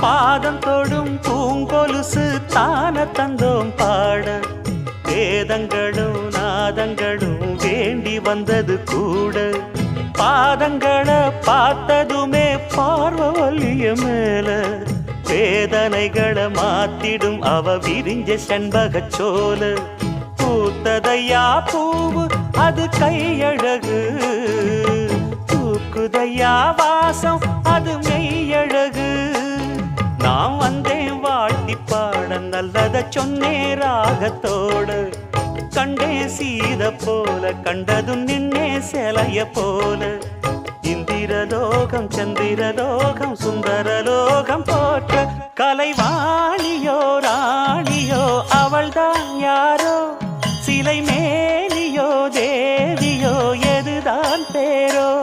பாதம் தொடும் பூங்கொலுசு தான தந்தோம் பாட. வேதங்களும் நாதங்களும் வேண்டி வந்தது கூட. பாதங்களை பார்த்ததுமே பார்வலிய மேல. வேதனைகளை மாத்திடும் அவ விரிஞ்ச செண்பகச் சோல பூத்ததையா பூவு அது கையழகு. தூக்குதையா வாசம் பாடிப்பாட நல்லத சொன்னே ராகத்தோடு. கண்டே சீத போல கண்டதும் நின்னே சிலைய போல. இந்திரலோகம் சந்திரலோகம் சுந்தரலோகம் போற்ற கலைவாணியோ ராணியோ அவள்தான் யாரோ? சிலை மேலியோ தேவியோ எதுதான் பேரோ?